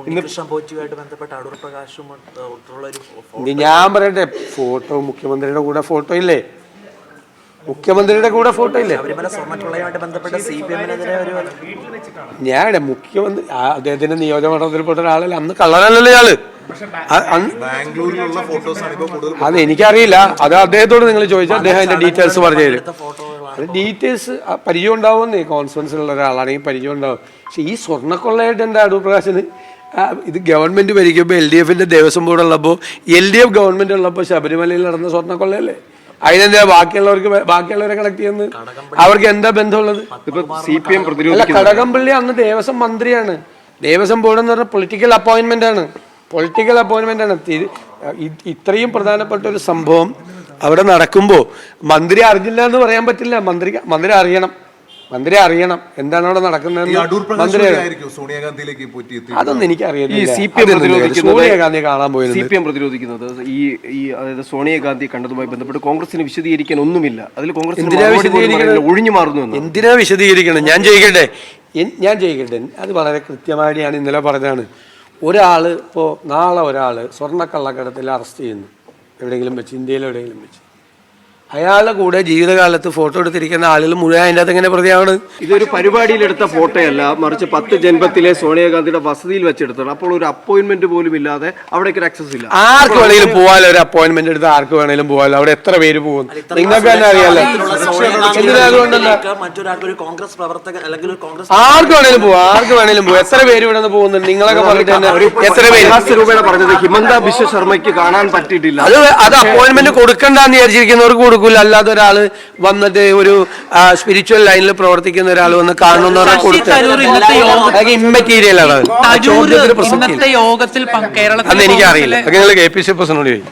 ഉണ്ണികൃഷ്ണൻ ബന്ധപ്പെട്ട അടൂർ പ്രകാശും ഒരു ഞാൻ പറയട്ടെ ഫോട്ടോ മുഖ്യമന്ത്രിയുടെ കൂടെ ഫോട്ടോ ഇല്ലേ? മുഖ്യമന്ത്രിയുടെ കൂടെ ഫോട്ടോ ഇല്ലേ? ഞാൻ മുഖ്യമന്ത്രി അദ്ദേഹത്തിന്റെ അദ്ദേഹത്തിന്റെ നിയോജകമണ്ഡലത്തിൽപ്പെട്ട ഒരാളല്ല. അന്ന് കള്ളനല്ലല്ലോ ഇയാൾ. അത് എനിക്കറിയില്ല. അത് അദ്ദേഹത്തോട് നിങ്ങൾ ചോദിച്ചാൽ അദ്ദേഹം അതിന്റെ ഡീറ്റെയിൽസ് പറഞ്ഞു തരും. അത് ഡീറ്റെയിൽസ് പരിചയം ഉണ്ടാവുമെന്നേ കോൺഫറൻസിലുള്ള ഒരാളാണെങ്കിൽ പരിചയം ഉണ്ടാവും. പക്ഷെ ഈ സ്വർണക്കൊള്ളയായിട്ട് എന്താ അടൂർ പ്രകാശന് ആ, ഇത് ഗവൺമെന്റ് ഭരിക്കുമ്പോൾ എൽ ഡി എഫിന്റെ ദേവസ്വം ബോർഡ് ഉള്ളപ്പോൾ എൽ ഡി എഫ് ഗവൺമെന്റ് ഉള്ളപ്പോൾ ശബരിമലയിൽ നടന്ന സ്വർണക്കൊള്ളയല്ലേ അതിനെന്താ ബാക്കിയുള്ളവർക്ക് ബാക്കിയുള്ളവരെ കളക്ട് ചെയ്യുന്നത്? അവർക്ക് എന്താ ബന്ധമുള്ളത്? ഇപ്പൊ സി പി എം അല്ല കടകംപള്ളി അന്ന് ദേവസ്വം മന്ത്രിയാണ്. ദേവസ്വം ബോർഡ് എന്ന് പറഞ്ഞാൽ പൊളിറ്റിക്കൽ അപ്പോയിന്റ്മെന്റ് ആണ്. പൊളിറ്റിക്കൽ അപ്പോയിന്റ്മെന്റ് ആണ്. ഇത്രയും പ്രധാനപ്പെട്ട ഒരു സംഭവം അവിടെ നടക്കുമ്പോൾ മന്ത്രി അറിഞ്ഞില്ല എന്ന് പറയാൻ പറ്റില്ല. മന്ത്രി മന്ത്രി അറിയണം. മന്ത്രി അറിയണം. എന്താണ് അവിടെ നടക്കുന്നത് നടക്കുന്നതെന്ന് മന്ത്രി സോണിയാഗാന്ധിയിലേക്ക് അതൊന്നും എനിക്ക് അറിയാം സോണിയാഗാന്ധി കാണാൻ പോയത് സി പി എം പ്രതിരോധിക്കുന്നത് ഈ ഈ അതായത് സോണിയാഗാന്ധി കണ്ടതുമായി ബന്ധപ്പെട്ട് കോൺഗ്രസിന് വിശദീകരിക്കാൻ ഒന്നുമില്ല. അതിൽ കോൺഗ്രസ്? ഒഴിഞ്ഞു മാറുന്നു എന്ന് എന്തിനാ വിശദീകരിക്കണം ഞാൻ ചെയ്യിക്കട്ടെ ഞാൻ ചെയ്യിക്കട്ടെ അത് വളരെ കൃത്യമായിട്ട് ഞാൻ ഇന്നലെ പറഞ്ഞതാണ്. ഒരാൾ ഇപ്പോൾ നാളെ ഒരാൾ സ്വർണക്കള്ളക്കടത്തിൽ അറസ്റ്റ് ചെയ്യുന്നു. എവിടെയെങ്കിലും വെച്ച് ഇന്ത്യയിൽ എവിടെയെങ്കിലും വെച്ച്. അയാളുടെ കൂടെ ജീവിതകാലത്ത് ഫോട്ടോ എടുത്തിരിക്കുന്ന ആളുകൾ മുഴുവൻ അതിന്റെ അകത്ത് എങ്ങനെ പ്രതിയാണ്? ഇതൊരു പരിപാടിയിലെടുത്ത ഫോട്ടോയല്ല. മറിച്ച് പത്ത് ജന്മത്തിലെ സോണിയാഗാന്ധിയുടെ വസതിയിൽ വെച്ചെടുത്താണ് അപ്പോൾ ഒരു അപ്പോയിന്റ്മെന്റ് പോലും ഇല്ലാതെ അവിടേക്ക് ഒരു ആക്സസ് ഇല്ല. ആർക്ക് വേണമെങ്കിലും പോകാലോ ഒരു അപ്പോയിന്റ്മെന്റ് എടുത്ത് ആർക്ക് വേണമെങ്കിലും പോകാലോ അവിടെ എത്ര പേര് പോകും? നിങ്ങൾക്ക് തന്നെ അറിയാലോ. എന്തിനാ അതുകൊണ്ടല്ല? ഒരു കോൺഗ്രസ് പ്രവർത്തകൻ അല്ലെങ്കിൽ ഒരു കോൺഗ്രസ് ആർക്ക് വേണേലും പോവാം? ആർക്ക് വേണേലും പോവാം? എത്ര പേര് ഇവിടെ നിന്ന് പോകുന്നുണ്ട്? നിങ്ങളൊക്കെ പറഞ്ഞിട്ട് തന്നെ എത്ര പേര്? പരാസ് രൂപയുടെ പറഞ്ഞത് ഹിമന്ത ബിശ്വ ശർമ്മയ്ക്ക് കാണാൻ പറ്റിയിട്ടില്ല. അത് അത് അപ്പോയിന്റ്മെന്റ് കൊടുക്കണ്ടെന്ന് വിചാരിച്ചിരിക്കുന്നവർക്ക് കൊടുക്കൂല അല്ലാതെ ഒരാൾ വന്നിട്ട് ഒരു സ്പിരിച്വൽ ലൈനിൽ പ്രവർത്തിക്കുന്ന ഒരാൾ വന്ന് പറഞ്ഞാൽ കൊടുത്ത് ഇമ്മറ്റീരിയൽ ആണ്. അന്ന് എനിക്കറിയില്ല. നിങ്ങൾ കെ. പി. സി. പ്രസിഡന്റിനോട് ചോദിക്കും.